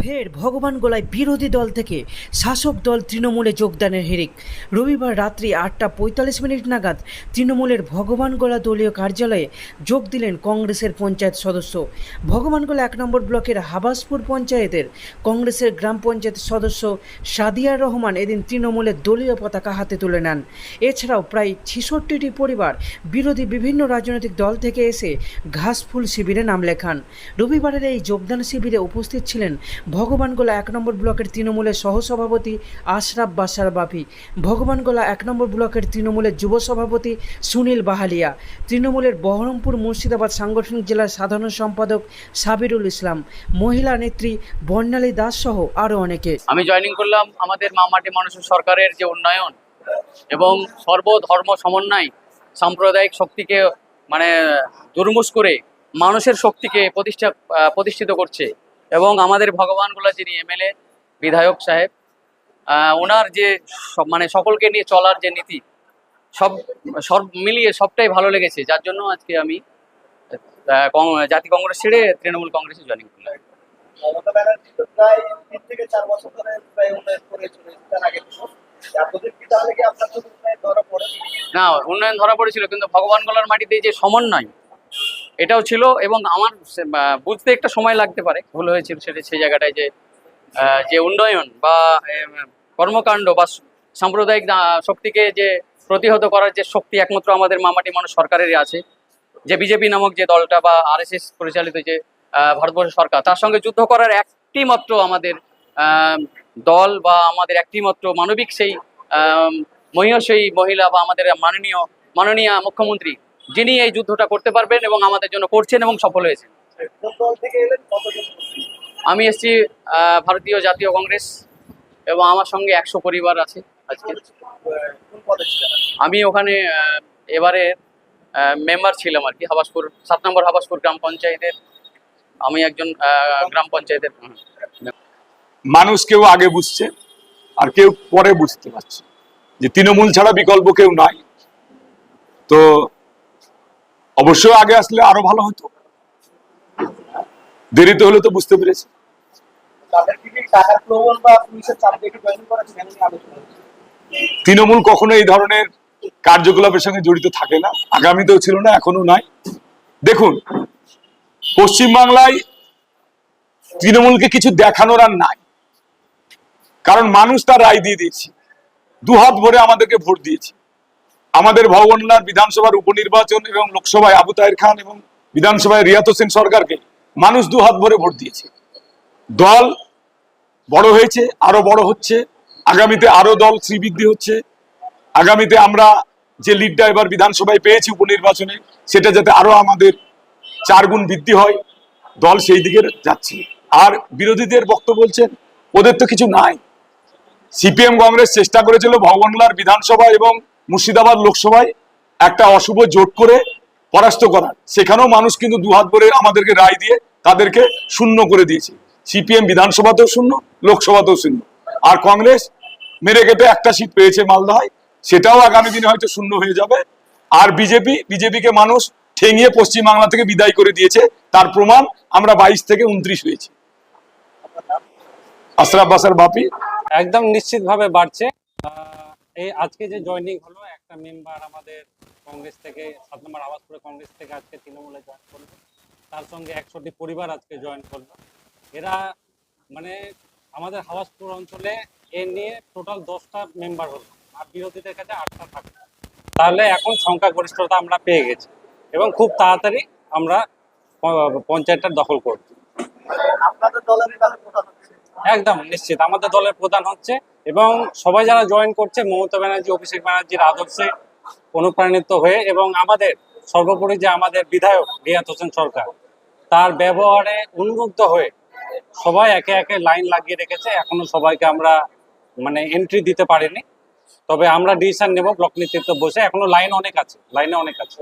ফের ভগবান গোলায় বিরোধী দল থেকে শাসক দল তৃণমূলে যোগদানের হিড়িক রবিবার রাত্রি আটটা পঁয়তাল্লিশ মিনিট নাগাদ তৃণমূলের ভগবান গোলা দলীয় কার্যালয়ে যোগ দিলেন কংগ্রেসের পঞ্চায়েত সদস্য। ভগবানগোলা এক নম্বর ব্লকের হাবাসপুর পঞ্চায়েতের কংগ্রেসের গ্রাম পঞ্চায়েত সদস্য সাদিয়ার রহমান এদিন তৃণমূলের দলীয় পতাকা হাতে তুলে নেন। এছাড়াও প্রায় ছেষট্টিটি পরিবার বিরোধী বিভিন্ন রাজনৈতিক দল থেকে এসে ঘাসফুল শিবিরে নাম লেখান। রবিবারের এই যোগদান শিবিরে উপস্থিত ছিলেন ভগবানগোলা এক নম্বর ব্লকের তৃণমূলের সহসভাপতি আশরাফ বাসার বাপি ভগবানগোলা এক নম্বর ব্লকের তৃণমূলের যুব সভাপতি সুনীল বাহালিয়া, তৃণমূলের বহরমপুর মুর্শিদাবাদ সাংগঠনিক জেলার সাধারণ সম্পাদক সাবিরুল ইসলাম, মহিলা নেত্রী বর্ণালী দাস সহ আরও অনেকে। আমি জয়েনিং করলাম আমাদের মামাটি মানুষের সরকারের যে উন্নয়ন এবং সর্বধর্ম সমন্বয় সাম্প্রদায়িক শক্তিকে মানে দুর্মুষ করে মানুষের শক্তিকে প্রতিষ্ঠা প্রতিষ্ঠিত করছে। এবং আমাদের ভগবান ভগবানগুলা যিনি এমএলএ বিধায়ক সাহেব ওনার যে মানে সকলকে নিয়ে চলার যে নীতি সব সব মিলিয়ে সবটাই ভালো লেগেছে। যার জন্য আজকে আমি জাতীয় কংগ্রেস ছেড়ে তৃণমূল কংগ্রেসে জয়েনিং করলাম। না উন্নয়ন ধরা পড়েছিল কিন্তু ভগবান গলার মাটিতে যে সমন্বয় এটাও ছিল এবং আমার বুঝতে একটা সময় লাগতে পারে, ভুল হয়েছিল সেটা সেই জায়গাটায় যে যে উন্নয়ন বা কর্মকাণ্ড বা সাম্প্রদায়িক শক্তিকে যে প্রতিহত করার যে শক্তি একমাত্র আমাদের মামাটি মানুষ সরকারেরই আছে, যে বিজেপি নামক যে দলটা বা আরএসএস পরিচালিত যে ভারতবর্ষ সরকার, তার সঙ্গে যুদ্ধ করার একটি মাত্র আমাদের দল বা আমাদের একটি মাত্র মানবিক সেই মহিষী মহিলা বা আমাদের মাননীয় মাননীয় মুখ্যমন্ত্রী যিনি এই যুদ্ধটা করতে পারবেন এবং আমাদের জন্য করছেন এবং সফল হয়েছেন। আমি এসেছি ভারতীয় জাতীয় কংগ্রেস এবং আমার সঙ্গে একশো পরিবার আছে আজকে। আমি ওখানে এবারে মেম্বার ছিলাম আর কি, হাবাসপুর, সাত নম্বর হাবাসপুর গ্রাম পঞ্চায়েতের। আমি একজন গ্রাম পঞ্চায়েতের মানুষ কেউ আগে বুঝছে, আর কেউ পরে বুঝতে পারছে। যে তৃণমূল ছাড়া বিকল্প কেউ নাই। তো অবশ্যই আগে আসলে আরও ভালো হতো। দেরিতে হলে তো বুঝতে পেরেছি। তৃণমূল কখনো এই ধরনের কার্যকলাপের সঙ্গে জড়িত থাকে না, আগামীতেও ছিল না, এখনও নাই। দেখুন, পশ্চিমবাংলায় তৃণমূলকে কিছু দেখানোর আর নাই। কারণ মানুষ তার রায় দিয়ে দিয়েছে। দুহাত ভরে আমাদেরকে ভোট দিয়েছে। আমাদের ভবনলার বিধানসভার উপনির্বাচন এবং লোকসভায় আবু তাহের খান এবং বিধানসভায় রিয়াত হোসেন সরকারকে মানুষ দুহাত ভরে ভোট দিয়েছে। দল বড় হয়েছে, আরও বড় হচ্ছে। আগামীতে আরও দল শ্রীবৃদ্ধি হচ্ছে। আগামীতে আমরা যে লিডটা এবার বিধানসভায় পেয়েছি উপনির্বাচনে, সেটা যাতে আরও আমাদের চার গুণ বৃদ্ধি হয়, দল সেই দিকে যাচ্ছে। আর বিরোধীদের বক্তব্য বলছেন, ওদের তো কিছু নাই। সিপিএম কংগ্রেস চেষ্টা করেছিল ভবনলার বিধানসভা এবং মুর্শিদাবাদ লোকসভায় একটা অশুভ জোট করে পরাস্ত করার। সেখানেও মানুষ কিন্তু দুহাত ভরে আমাদেরকে রায় দিয়ে তাদেরকে শূন্য করে দিয়েছে। সিপিএম বিধানসভাতেও শূন্য, লোকসভাতেও শূন্য। আর কংগ্রেস মেরে কেটে একটা সিট পেয়েছে মালদায়, সেটাও আগামী দিনে হয়তো শূন্য হয়ে যাবে। আর বিজেপি, বিজেপিকে মানুষ ঠেঙিয়ে পশ্চিমবাংলা থেকে বিদায় করে দিয়েছে, তার প্রমাণ আমরা বাইশ থেকে উনত্রিশ হয়েছি। আশরাফ বাসার বাপি। একদম নিশ্চিতভাবে বাড়ছে। এই আজকে যে জয়েনিং হলো, একটা মেম্বার আমাদের কংগ্রেস থেকে, সাত নম্বর আওয়াজ করে কংগ্রেস থেকে আজকে তৃণমূলে জয়েন করল। তার সঙ্গে একশোটি পরিবার আজকে জয়েন করল। এরা মানে আমাদের হাওয়াসপুর অঞ্চলে এ নিয়ে টোটাল দশটা মেম্বার হলো। আর বিরোধীদের কাছে আটটা থাকে। তাহলে এখন সংখ্যাগরিষ্ঠতা আমরা পেয়ে গেছি। এবং খুব তাড়াতাড়ি আমরা পঞ্চায়েতটা দখল করব আপনাদের দলের তাহলে প্রধান হচ্ছে একদম নিশ্চিত। আমাদের দলের প্রধান হচ্ছে এবং সবাই যারা জয়েন করছে, মমতা ব্যানার্জি, অভিষেক ব্যানার্জির আদর্শে অনুপ্রাণিত হয়ে এবং আমাদের সর্বোপরি যে আমাদের বিধায়ক রিয়াত হোসেন সরকার, তার ব্যবহারে উন্মুগ্ধ হয়ে সবাই একে একে লাইন লাগিয়ে রেখেছে। এখনও সবাইকে আমরা মানে এন্ট্রি দিতে পারিনি। তবে আমরা ডিসিশন নেব ব্লক নেতৃত্ব বসে। এখনও লাইন অনেক আছে লাইনে অনেক আছে।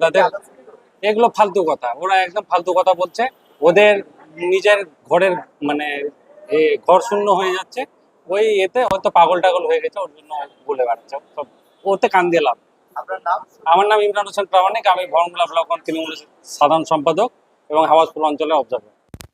তাদের এগুলো ফালতু কথা। ওরা একদম ফালতু কথা বলছে। ওদের নিজের ঘরের মানে ঘর শূন্য হয়ে যাচ্ছে ওই এতে হয়তো পাগল টাগল হয়ে গেছে ওর জন্য বলে বেড়াচ্ছে সব ওতে কান দিয়ে লাভ। আমার নাম ইমরান হোসেন প্রামাণিক আমি ভরমলা ব্লক তৃণমূলের সাধারণ সম্পাদক এবং হাওয়াজপুর অঞ্চলে অবজার্ভার।